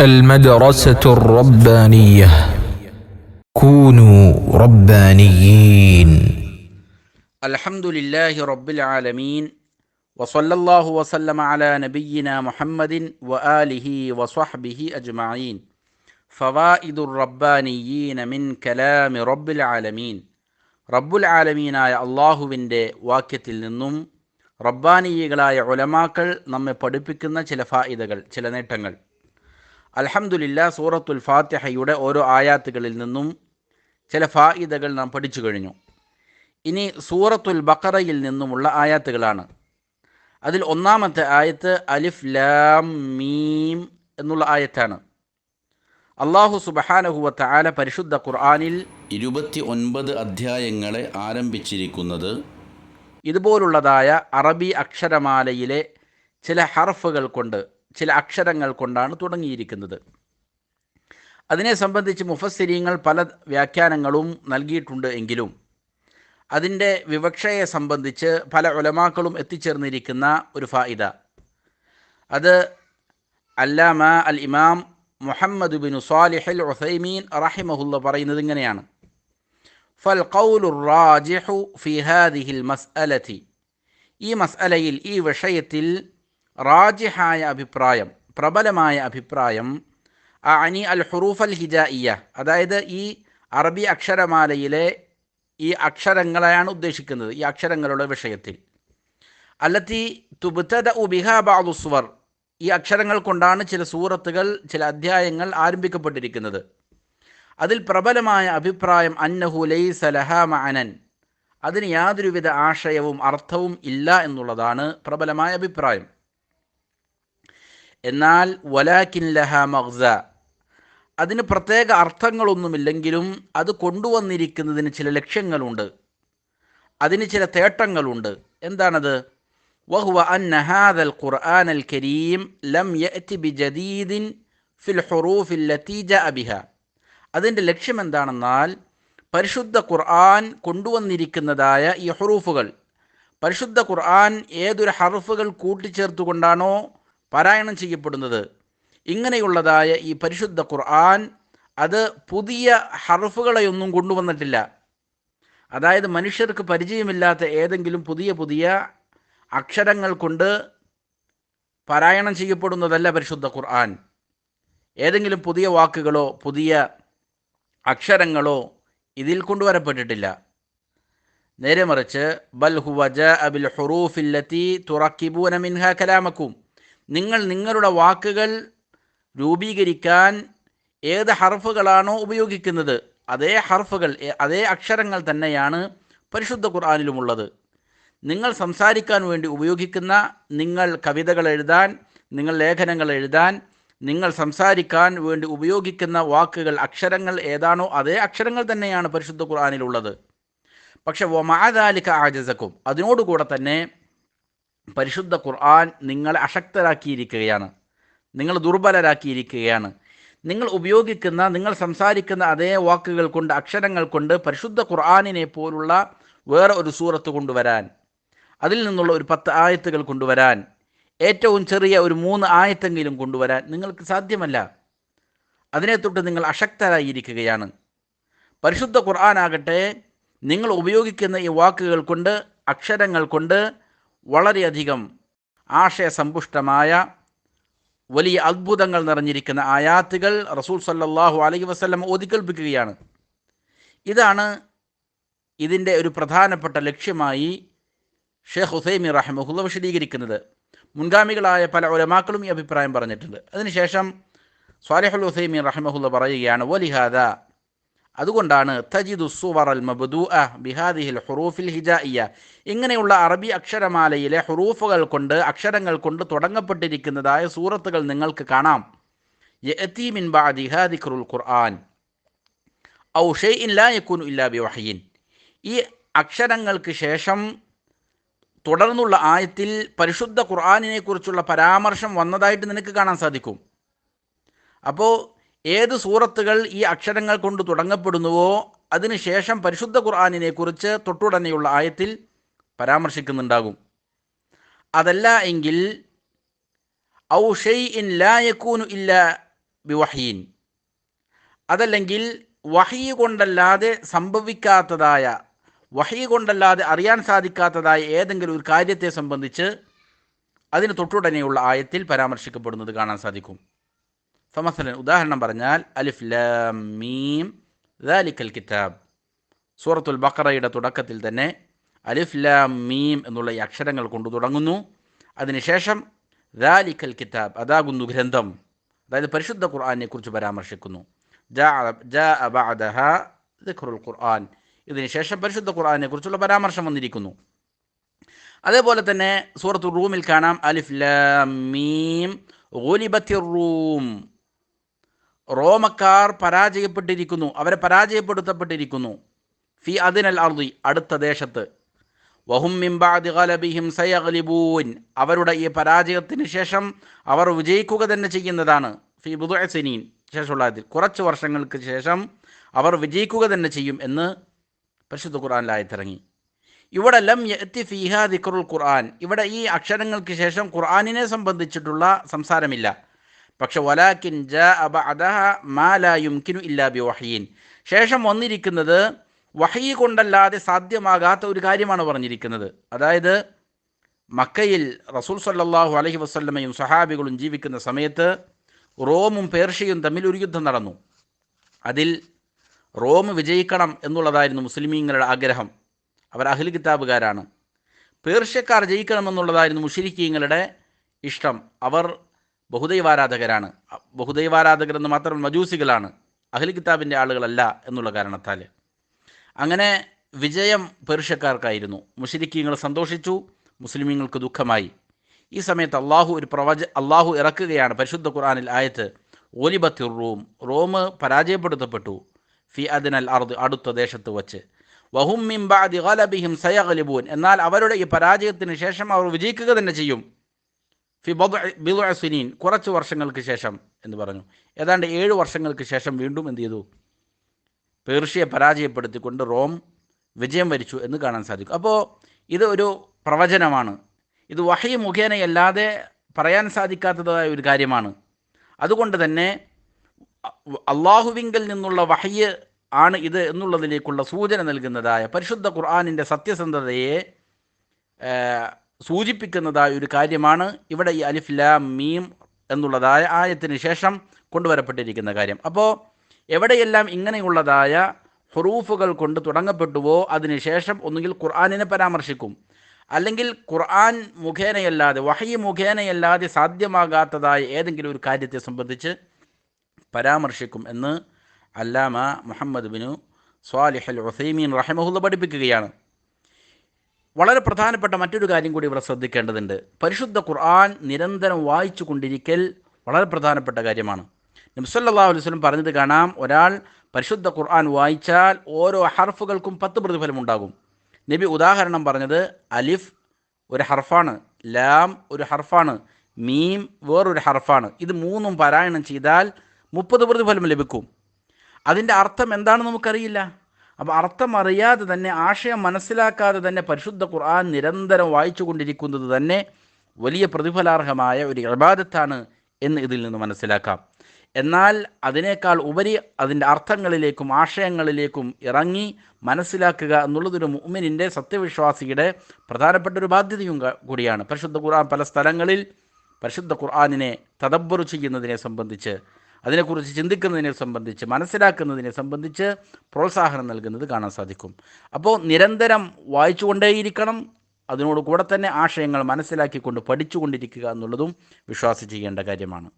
المدرسة الربانية كونوا ربانيين الحمد لله رب العالمين وصلى الله وسلم على نبينا محمد وآله وصحبه أجمعين فوائد الربانيين من كلام رب العالمين റബ്ബുൽ ആലമീനായ അള്ളാഹുവിൻ്റെ വാക്യത്തിൽ നിന്നും റബ്ബാനീയകളായ ഉലമാക്കൾ നമ്മെ പഠിപ്പിക്കുന്ന ചില ഫായിദകൾ ചില നേട്ടങ്ങൾ അൽഹംദുലില്ല സൂറത്തുൽ ഫാത്തിഹയുടെ ഓരോ ആയാത്തുകളിൽ നിന്നും ചില ഫായിദകൾ നാം പഠിച്ചു കഴിഞ്ഞു. ഇനി സൂറത്തുൽ ബക്കറയിൽ നിന്നുമുള്ള ആയാത്തുകളാണ്. അതിൽ ഒന്നാമത്തെ ആയത്ത് അലിഫ് ലാം മീം എന്നുള്ള ആയത്താണ്. അള്ളാഹു സുബഹാനഹുവത്ത ആല പരിശുദ്ധ ഖുർആാനിൽ ഇരുപത്തി ഒൻപത് അധ്യായങ്ങളെ ആരംഭിച്ചിരിക്കുന്നത് ഇതുപോലുള്ളതായ അറബി അക്ഷരമാലയിലെ ചില ഹർഫുകൾ കൊണ്ട് ചില അക്ഷരങ്ങൾ കൊണ്ടാണ് തുടങ്ങിയിരിക്കുന്നത്. അതിനെ സംബന്ധിച്ച് മുഫസ്സിരിയങ്ങൾ പല വ്യാഖ്യാനങ്ങളും നൽകിയിട്ടുണ്ട് എങ്കിലും അതിന്റെ വിവക്ഷയെ സംബന്ധിച്ച് പല ഉലമാക്കളും എത്തിച്ചേർന്നിരിക്കുന്ന ഒരു ഫായിദ. അത് അല്ലാമ അൽ ഇമാം മുഹമ്മദ് ബിൻ സാലിഹൽ ഉസൈമീൻ റഹിമഹുല്ല പറയുന്നത് ഇങ്ങനെയാണ്. ഫൽ ഖൗലു റാജിഹു ഫി ഹാദിഹിൽ മസ്അലതി ഈ മസ്അലയിൽ ഈ വിഷയത്തിൽ റാജിഹായ അഭിപ്രായം പ്രബലമായ അഭിപ്രായം അനി അൽ ഹുറൂഫ് അൽ ഹിജായിയ. അതായത് ഈ അറബി അക്ഷരമാലയിലെ ഈ അക്ഷരങ്ങളെയാണ് ഉദ്ദേശിക്കുന്നത് ഈ അക്ഷരങ്ങളുടെ വിഷയത്തിൽ. അല്ലത്തി തുബ്തദ ഉബിഹ സുവർ ഈ അക്ഷരങ്ങൾ കൊണ്ടാണ് ചില സൂറത്തുകൾ ചില അധ്യായങ്ങൾ ആരംഭിക്കപ്പെട്ടിരിക്കുന്നത്. അതിൽ പ്രബലമായ അഭിപ്രായം അന്നഹു ലൈസ ലഹ മഅനൻ അതിന് യാതൊരുവിധ ആശയവും അർത്ഥവും ഇല്ല എന്നുള്ളതാണ് പ്രബലമായ അഭിപ്രായം. എന്നാൽ വലാക്കിൻ ലഹ മഹ്സ അതിന് പ്രത്യേക അർത്ഥങ്ങളൊന്നുമില്ലെങ്കിലും അത് കൊണ്ടുവന്നിരിക്കുന്നതിന് ചില ലക്ഷ്യങ്ങളുണ്ട്. അതിന് ചില തേട്ടങ്ങളുണ്ട്. എന്താണത്? വഹുവ അന്ന ഹാദൽ ഖുർആൻ അൽ കരീം ലം യഅതി ബിജദീദിൻ ഫിൽ ഹുറൂഫിൽ ലതീ ജഅ ബിഹ. അതിന്റെ ലക്ഷ്യം എന്താണെന്നാൽ പരിശുദ്ധ ഖുർആൻ കൊണ്ടുവന്നിരിക്കുന്നതായ ഈ ഹുറൂഫുകൾ. പരിശുദ്ധ ഖുർആൻ ഏതൊരു ഹറുഫുകൾ കൂട്ടിച്ചേർത്തുകൊണ്ടാണോ പാരായണം ചെയ്യപ്പെടുന്നത്. ഇങ്ങനെയുള്ളതായ ഈ പരിശുദ്ധ ഖുർആൻ അത് പുതിയ ഹർഫുകളെയൊന്നും കൊണ്ടുവന്നിട്ടില്ല. അതായത് മനുഷ്യർക്ക് പരിചയമില്ലാത്ത ഏതെങ്കിലും പുതിയ പുതിയ അക്ഷരങ്ങൾ കൊണ്ട് പാരായണം ചെയ്യപ്പെടുന്നതല്ല പരിശുദ്ധ ഖുർആൻ. ഏതെങ്കിലും പുതിയ വാക്കുകളോ പുതിയ അക്ഷരങ്ങളോ ഇതിൽ കൊണ്ടുവരപ്പെട്ടിട്ടില്ല. നേരെ മറിച്ച് ബൽ ഹുവജ അബിൽ ഹുറൂഫില്ലത്തി തുറക്കിബൂന മിൻഹ കലാമക്കും നിങ്ങൾ നിങ്ങളുടെ വാക്കുകൾ രൂപീകരിക്കാൻ ഏത് ഹർഫുകളാണോ ഉപയോഗിക്കുന്നത് അതേ ഹർഫുകൾ അതേ അക്ഷരങ്ങൾ തന്നെയാണ് പരിശുദ്ധ ഖുർആാനിലുമുള്ളത്. നിങ്ങൾ സംസാരിക്കാൻ വേണ്ടി ഉപയോഗിക്കുന്ന നിങ്ങൾ കവിതകൾ എഴുതാൻ നിങ്ങൾ ലേഖനങ്ങൾ എഴുതാൻ നിങ്ങൾ സംസാരിക്കാൻ വേണ്ടി ഉപയോഗിക്കുന്ന വാക്കുകൾ അക്ഷരങ്ങൾ ഏതാണോ അതേ അക്ഷരങ്ങൾ തന്നെയാണ് പരിശുദ്ധ ഖുർആാനിലുള്ളത്. പക്ഷെ വമാദാലിക ആജസക്കും അതിനോടുകൂടെ തന്നെ പരിശുദ്ധ ഖുർആൻ നിങ്ങളെ അശക്തരാക്കിയിരിക്കുകയാണ്. നിങ്ങൾ ദുർബലരാക്കിയിരിക്കുകയാണ്. നിങ്ങൾ ഉപയോഗിക്കുന്ന നിങ്ങൾ സംസാരിക്കുന്ന അതേ വാക്കുകൾ കൊണ്ട് അക്ഷരങ്ങൾ കൊണ്ട് പരിശുദ്ധ ഖുർആാനിനെ പോലുള്ള വേറെ ഒരു സൂറത്ത് കൊണ്ടുവരാൻ അതിൽ നിന്നുള്ള ഒരു പത്ത് ആയത്തുകൾ കൊണ്ടുവരാൻ ഏറ്റവും ചെറിയ ഒരു മൂന്ന് ആയത്തെങ്കിലും കൊണ്ടുവരാൻ നിങ്ങൾക്ക് സാധ്യമല്ല. അതിനെ തൊട്ട് നിങ്ങൾ അശക്തരായിരിക്കുകയാണ്. പരിശുദ്ധ ഖുർആനാകട്ടെ നിങ്ങൾ ഉപയോഗിക്കുന്ന ഈ വാക്കുകൾ കൊണ്ട് അക്ഷരങ്ങൾ കൊണ്ട് വളരെയധികം ആശയസമ്പുഷ്ടമായ വലിയ അത്ഭുതങ്ങൾ നിറഞ്ഞിരിക്കുന്ന ആയാത്തുകൾ റസൂൽ സല്ലാഹു അലൈഹി വസ്ലം ഓതിക്കൽപ്പിക്കുകയാണ്. ഇതാണ് ഇതിന്റെ ഒരു പ്രധാനപ്പെട്ട ലക്ഷ്യമായി ഷെയ്ഖ് ഹുസൈമി റഹ്മുല്ല വിശദീകരിക്കുന്നത്. മുൻഗാമികളായ പല ഒലമാക്കളും ഈ അഭിപ്രായം പറഞ്ഞിട്ടുണ്ട്. അതിനുശേഷം സ്വാലിഹുൽ ഹുസൈമി റഹ്മുല്ല പറയുകയാണ് വലിഹാദ അതുകൊണ്ടാണ് ബിഹാദിഹിൽ ഹുറൂഫിൽ ഇങ്ങനെയുള്ള അറബി അക്ഷരമാലയിലെ ഹുറൂഫുകൾ കൊണ്ട് അക്ഷരങ്ങൾ കൊണ്ട് തുടങ്ങപ്പെട്ടിരിക്കുന്നതായ സൂറത്തുകൾ നിങ്ങൾക്ക് കാണാം. ഖുർആൻ. ഔ ലാ ഇല്ലാ ബിവഹയിൻ ഈ അക്ഷരങ്ങൾക്ക് ശേഷം തുടർന്നുള്ള ആയത്തിൽ പരിശുദ്ധ ഖുർആാനിനെ കുറിച്ചുള്ള പരാമർശം വന്നതായിട്ട് നിനക്ക് കാണാൻ സാധിക്കും. അപ്പോൾ ഏത് സൂറത്തുകൾ ഈ അക്ഷരങ്ങൾ കൊണ്ട് തുടങ്ങപ്പെടുന്നുവോ അതിനുശേഷം പരിശുദ്ധ ഖുർആാനിനെ കുറിച്ച് തൊട്ടുടനെയുള്ള ആയത്തിൽ പരാമർശിക്കുന്നുണ്ടാകും. അതല്ല എങ്കിൽ ഔ ഷെയ് ഇൻ ലായക്കൂനു ഇല്ല ബിവഹീൻ. അതല്ലെങ്കിൽ വഹി കൊണ്ടല്ലാതെ സംഭവിക്കാത്തതായ വഹി കൊണ്ടല്ലാതെ അറിയാൻ സാധിക്കാത്തതായ ഏതെങ്കിലും ഒരു കാര്യത്തെ സംബന്ധിച്ച് അതിന് തൊട്ടുടനെയുള്ള ആയത്തിൽ പരാമർശിക്കപ്പെടുന്നത് കാണാൻ സാധിക്കും. ഫമസലൻ ഉദാഹരണം പറഞ്ഞാൽ അലിഫ് ലാം മീം ദാലിക്കൽ കിതാബ്. സൂറത്തുൽ ബക്കറയുടെ തുടക്കത്തിൽ തന്നെ അലിഫ് ലാം മീം എന്നുള്ള ഈ അക്ഷരങ്ങൾ കൊണ്ടു തുടങ്ങുന്നു. അതിനുശേഷം ദാലിക്കൽ കിതാബ് അതാകുന്നു ഗ്രന്ഥം. അതായത് പരിശുദ്ധ ഖുർആനെ കുറിച്ച് പരാമർശിക്കുന്നു. ഖുർആൻ. ഇതിനുശേഷം പരിശുദ്ധ ഖുർആനെ കുറിച്ചുള്ള പരാമർശം വന്നിരിക്കുന്നു. അതേപോലെ തന്നെ സൂറത്തു റൂമിൽ കാണാം അലിഫ് ലാം മീം റൂം. റോമക്കാർ പരാജയപ്പെട്ടിരിക്കുന്നു. അവരെ പരാജയപ്പെടുത്തപ്പെട്ടിരിക്കുന്നു. ഫി അതിനൽ അർദി അടുത്ത ദേശത്ത്. വഹും മിംബാദി ഗലബിഹിം സയഗ്ലിബൂൻ. അവരുടെ ഈ പരാജയത്തിന് ശേഷം അവർ വിജയിക്കുക തന്നെ ചെയ്യുന്നതാണ്. ഫി ബുദുഅസിനീൻ ശേഷമുള്ള അതിൽ കുറച്ച് വർഷങ്ങൾക്ക് ശേഷം അവർ വിജയിക്കുക തന്നെ ചെയ്യും എന്ന് പരിശുദ്ധ ഖുർആനിലായിത്തിറങ്ങി ഇവിടെ ലം എത്തി ഫിഹ ഖുർആൻ. ഇവിടെ ഈ അക്ഷരങ്ങൾക്ക് ശേഷം ഖുർആനിനെ സംബന്ധിച്ചിട്ടുള്ള സംസാരമില്ല. പക്ഷെ വലാക്കിൻ ജ അബ അദഹ ഇല്ലാ ബി വഹീൻ ശേഷം വന്നിരിക്കുന്നത് വഹീ കൊണ്ടല്ലാതെ സാധ്യമാകാത്ത ഒരു കാര്യമാണ് പറഞ്ഞിരിക്കുന്നത്. അതായത് മക്കയിൽ റസൂൽ സല്ലാഹു അലഹി വസ്ല്ലമയും സഹാബികളും ജീവിക്കുന്ന സമയത്ത് റോമും പേർഷ്യയും തമ്മിൽ ഒരു യുദ്ധം നടന്നു. അതിൽ റോം വിജയിക്കണം എന്നുള്ളതായിരുന്നു മുസ്ലിമീങ്ങളുടെ ആഗ്രഹം. അവർ അഖിൽ കിതാബുകാരാണ്. പേർഷ്യക്കാർ ജയിക്കണമെന്നുള്ളതായിരുന്നു മുഷിരിക്കീങ്ങളുടെ ഇഷ്ടം. അവർ ബഹുദൈവാരാധകരാണ്. ബഹുദൈവാരാധകർ എന്ന് മാത്രം മജൂസികളാണ്. അഹ്ലി കിതാബിന്റെ ആളുകളല്ല എന്നുള്ള കാരണത്താൽ. അങ്ങനെ വിജയം പേർഷ്യക്കാർക്കായിരുന്നു. മുഷിരിക്കീങ്ങൾ സന്തോഷിച്ചു മുസ്ലിമീങ്ങൾക്ക് ദുഃഖമായി. ഈ സമയത്ത് അള്ളാഹു ഒരു പ്രവച അള്ളാഹു ഇറക്കുകയാണ് പരിശുദ്ധ ഖുറാനിൽ ആയത്ത് ഓലിബത്തിർ റൂം റോം പരാജയപ്പെടുത്തപ്പെട്ടു. ഫി അദിനൽ അർദ് അടുത്ത ദേശത്ത് വച്ച്. വഹും മിംബാദി ഗലബിഹിം സയഗലിബൂൻ. എന്നാൽ അവരുടെ ഈ പരാജയത്തിന് ശേഷം അവർ വിജയിക്കുക തന്നെ ചെയ്യും. ഫി ബിദുഅസുനീൻ കുറച്ച് വർഷങ്ങൾക്ക് ശേഷം എന്ന് പറഞ്ഞു. ഏതാണ്ട് ഏഴ് വർഷങ്ങൾക്ക് ശേഷം വീണ്ടും എന്ത് ചെയ്തു? പേർഷ്യയെ പരാജയപ്പെടുത്തിക്കൊണ്ട് റോം വിജയം വരിച്ചു എന്ന് കാണാൻ സാധിക്കും. അപ്പോൾ ഇത് ഒരു പ്രവചനമാണ്. ഇത് വഹി മുഖേനയല്ലാതെ പറയാൻ സാധിക്കാത്തതായ ഒരു കാര്യമാണ്. അതുകൊണ്ട് തന്നെ അള്ളാഹുവിങ്കിൽ നിന്നുള്ള വഹയ്യ് ആണ് ഇത് എന്നുള്ളതിലേക്കുള്ള സൂചന നൽകുന്നതായ പരിശുദ്ധ ഖുർആാനിന്റെ സത്യസന്ധതയെ സൂചിപ്പിക്കുന്നതായ ഒരു കാര്യമാണ് ഇവിടെ ഈ അലിഫ് ലാം മീം എന്നുള്ളതായ ആയത്തിന് ശേഷം കൊണ്ടുവരപ്പെട്ടിരിക്കുന്ന കാര്യം. അപ്പോൾ എവിടെയെല്ലാം ഇങ്ങനെയുള്ളതായ ഹുറൂഫുകൾ കൊണ്ട് തുടങ്ങപ്പെട്ടുവോ അതിനുശേഷം ഒന്നുകിൽ ഖുർആാനിനെ പരാമർശിക്കും. അല്ലെങ്കിൽ ഖുർആൻ മുഖേനയല്ലാതെ വഹി മുഖേനയല്ലാതെ സാധ്യമാകാത്തതായ ഏതെങ്കിലും ഒരു കാര്യത്തെ സംബന്ധിച്ച് പരാമർശിക്കും എന്ന് അല്ലാമ മുഹമ്മദ് ബിനു സ്വാലിഹൽ ഉസൈമീൻ റഹമഹുല്ല പഠിപ്പിക്കുകയാണ്. വളരെ പ്രധാനപ്പെട്ട മറ്റൊരു കാര്യം കൂടി ഇവിടെ ശ്രദ്ധിക്കേണ്ടതുണ്ട്. പരിശുദ്ധ ഖുർആൻ നിരന്തരം വായിച്ചു കൊണ്ടിരിക്കൽ വളരെ പ്രധാനപ്പെട്ട കാര്യമാണ്. നബ്സല്ലാ അലുസ്ലം പറഞ്ഞത് കാണാം ഒരാൾ പരിശുദ്ധ ഖുർആൻ വായിച്ചാൽ ഓരോ ഹർഫുകൾക്കും പത്ത് പ്രതിഫലം ഉണ്ടാകും. നബി ഉദാഹരണം പറഞ്ഞത് അലിഫ് ഒരു ഹർഫാണ് ലാം ഒരു ഹർഫാണ് മീം വേറൊരു ഹർഫാണ്. ഇത് മൂന്നും പാരായണം ചെയ്താൽ മുപ്പത് പ്രതിഫലം ലഭിക്കും. അതിന്റെ അർത്ഥം എന്താണെന്ന് നമുക്കറിയില്ല. അപ്പോൾ അർത്ഥമറിയാതെ തന്നെ ആശയം മനസ്സിലാക്കാതെ തന്നെ പരിശുദ്ധ ഖുർആൻ നിരന്തരം വായിച്ചു കൊണ്ടിരിക്കുന്നത് തന്നെ വലിയ പ്രതിഫലാർഹമായ ഒരു ഇബാദത്താണ് എന്ന് ഇതിൽ നിന്ന് മനസ്സിലാക്കാം. എന്നാൽ അതിനേക്കാൾ ഉപരി അതിന്റെ അർത്ഥങ്ങളിലേക്കും ആശയങ്ങളിലേക്കും ഇറങ്ങി മനസ്സിലാക്കുക എന്നുള്ളതൊരു മുഅ്മിനിന്റെ സത്യവിശ്വാസിയുടെ പ്രധാനപ്പെട്ട ഒരു ബാധ്യതയും കൂടിയാണ്. പരിശുദ്ധ ഖുർആൻ പല സ്ഥലങ്ങളിൽ പരിശുദ്ധ ഖുർആാനിനെ തദബ്ബറു ചെയ്യുന്നതിനെ സംബന്ധിച്ച് അതിനെക്കുറിച്ച് ചിന്തിക്കുന്നതിനെ സംബന്ധിച്ച് മനസ്സിലാക്കുന്നതിനെ സംബന്ധിച്ച് പ്രോത്സാഹനം നൽകുന്നത് കാണാൻ സാധിക്കും. അപ്പോൾ നിരന്തരം വായിച്ചുകൊണ്ടേയിരിക്കണം. അതിനോട് കൂടെ തന്നെ ആശയങ്ങൾ മനസ്സിലാക്കിക്കൊണ്ട് പഠിച്ചുകൊണ്ടിരിക്കുക എന്നുള്ളതും വിശ്വാസം ചെയ്യേണ്ട കാര്യമാണ്.